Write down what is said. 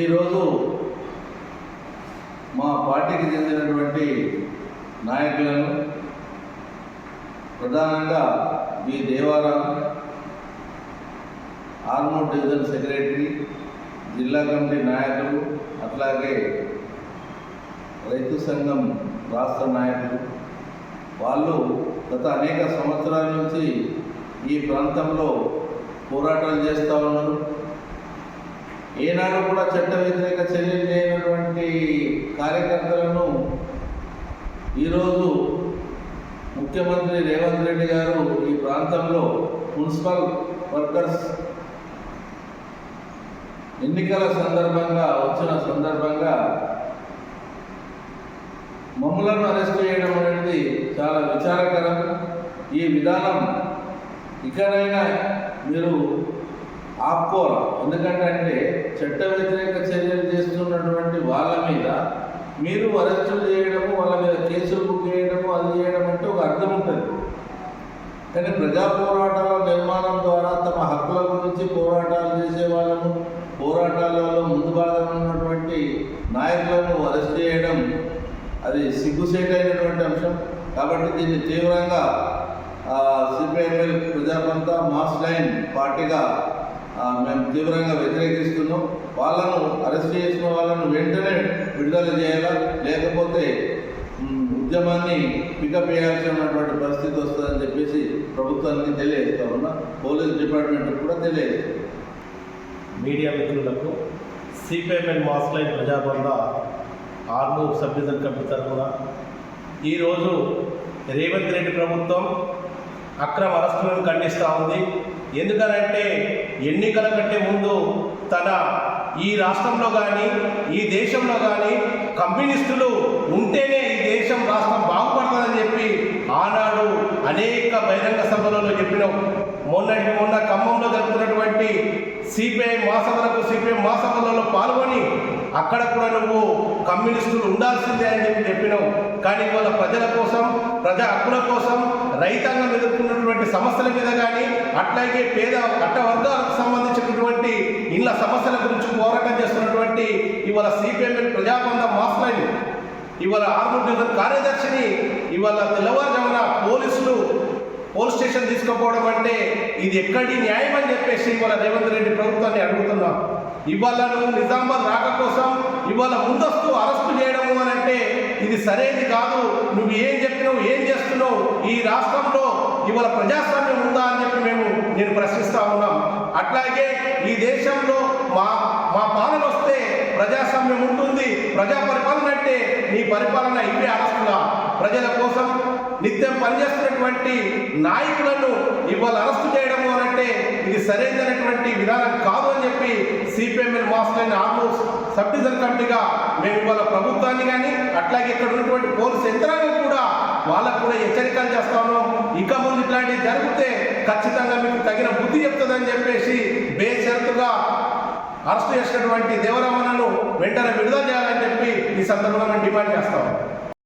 ఈరోజు మా పార్టీకి చెందినటువంటి నాయకులను ప్రధానంగా V Devaram Armoor division secretary జిల్లా కమిటీ నాయకులు అట్లాగే రైతు సంఘం రాష్ట్ర నాయకులు వాళ్ళు గత అనేక సంవత్సరాల నుంచి ఈ ప్రాంతంలో పోరాటాలు చేస్తూ ఉన్నారు. ఏనాడు కూడా చట్ట వ్యతిరేక చర్యలు చేయనటువంటి కార్యకర్తలను ఈరోజు ముఖ్యమంత్రి రేవంత్ రెడ్డి గారు ఈ ప్రాంతంలో మున్సిపల్ వర్కర్స్ ఎన్నికల సందర్భంగా వచ్చిన సందర్భంగా మమ్మలను అరెస్ట్ చేయడం అనేది చాలా విచారకరం. ఈ విధానం ఇకనైనా మీరు ఆపుకోవాలి. ఎందుకంటే చట్ట వ్యతిరేక చర్యలు చేస్తున్నటువంటి వాళ్ళ మీద మీరు అరెస్టులు చేయడము వాళ్ళ మీద కేసులు బుక్ చేయడము అది చేయడం అంటే ఒక అర్థం ఉంటుంది. కానీ ప్రజా పోరాటాల నిర్మాణం ద్వారా తమ హక్కుల గురించి పోరాటాలు చేసే వాళ్ళను పోరాటాలలో ముందు భాగంలో ఉన్నటువంటి నాయకులను అరెస్ట్ చేయడం అది సిగ్గుసేటైనటువంటి అంశం. కాబట్టి దీన్ని తీవ్రంగా సిపిఐఎంఎల్ ప్రజాపంత మాస్ లైన్ పార్టీగా మేము తీవ్రంగా వ్యతిరేకిస్తున్నాం. వాళ్ళను అరెస్ట్ చేసిన వాళ్ళను వెంటనే విడుదల చేయాలా? లేకపోతే ఉద్యమాన్ని పికప్ చేయాల్సినటువంటి పరిస్థితి వస్తుందని చెప్పేసి ప్రభుత్వానికి తెలియజేస్తా ఉన్నా. పోలీస్ డిపార్ట్మెంట్కి కూడా తెలియజేస్తాం మీడియా మిత్రులకు సిపిఎంఎన్ మాస్లైన్ ప్రజాబంధ ఆర్మూర్ సభ్యుల కమిటీ తరఫున ఈరోజు రేవంత్ రెడ్డి ప్రభుత్వం అక్రమ అరెస్టులను ఖండిస్తూ ఉంది. ఎందుకనంటే ఎన్నికల కంటే ముందు తన ఈ రాష్ట్రంలో కానీ ఈ దేశంలో కానీ కమ్యూనిస్టులు ఉంటేనే ఈ దేశం రాష్ట్రం బాగుపడుతుందని చెప్పి ఆనాడు అనేక బహిరంగ సభలలో చెప్పిన. మొన్నటి మొన్న ఖమ్మంలో జరుగుతున్నటువంటి సిపిఐ మహాసభలకు సిపిఐ మహాసభలలో పాల్గొని అక్కడ కూడా నువ్వు కమ్యూనిస్టులు ఉండాల్సిందే అని చెప్పి చెప్పినావు. కానీ వాళ్ళ ప్రజల కోసం ప్రజా హక్కుల కోసం రైతాంగం ఎదుర్కొన్నటువంటి సమస్యల మీద కానీ అట్లాగే పేద అట్ట వర్గాలకు సంబంధించినటువంటి ఇళ్ళ సమస్యల గురించి పోరాటం చేస్తున్నటువంటి ఇవాళ సిపిఎంఎల్ ప్రజాబంధ మాస్లైన్ ఇవాళ ఆర్మూర్ కార్యదర్శిని ఇవాళ తెల్లవారుజామున పోలీసులు పోలీస్ స్టేషన్ తీసుకుపోవడం అంటే ఇది ఎక్కడి న్యాయం అని చెప్పేసి ఇవాళ రేవంత్ రెడ్డి ప్రభుత్వాన్ని అడుగుతున్నాం. ఇవాళ నువ్వు నిజామాబాద్ రాక కోసం ఇవాళ ముందస్తు అరెస్టు చేయడము అని అంటే ఇది సరైనది కాదు. నువ్వు ఏం చెప్పినావు ఏం చేస్తున్నావు? ఈ రాష్ట్రంలో ఇవాళ ప్రజాస్వామ్యం ఉందా అని చెప్పి మేము నేను ప్రశ్నిస్తా ఉన్నాం. అట్లాగే ఈ దేశంలో మా మా పాలన వస్తే ప్రజాస్వామ్యం ఉంటుంది. ప్రజా పరిపాలన అంటే నీ పరిపాలన ఇవే అరెస్టులా. ప్రజల కోసం నిత్యం పనిచేస్తున్నటువంటి నాయకులను ఇవాళ అరెస్టు చేయడము అని అంటే ఇది సరైనటువంటి విధానం కాదు అని చెప్పి CPML master Armoor sub division కమిటీగా మేము ఇవాళ ప్రభుత్వాన్ని కానీ అట్లాగే ఇక్కడ ఉన్నటువంటి పోలీసు యంత్రాంగం కూడా వాళ్ళకు కూడా హెచ్చరికలు చేస్తాము ఇంకా ఇక ముందు ఇట్లాంటివి జరిగితే ఖచ్చితంగా మీకు తగిన బుద్ధి చెప్తుందని చెప్పేసి బేషరతుగా అరెస్ట్ చేసినటువంటి దేవరామన్నను వెంటనే విడుదల చేయాలని చెప్పి ఈ సందర్భంగా మేము డిమాండ్ చేస్తాము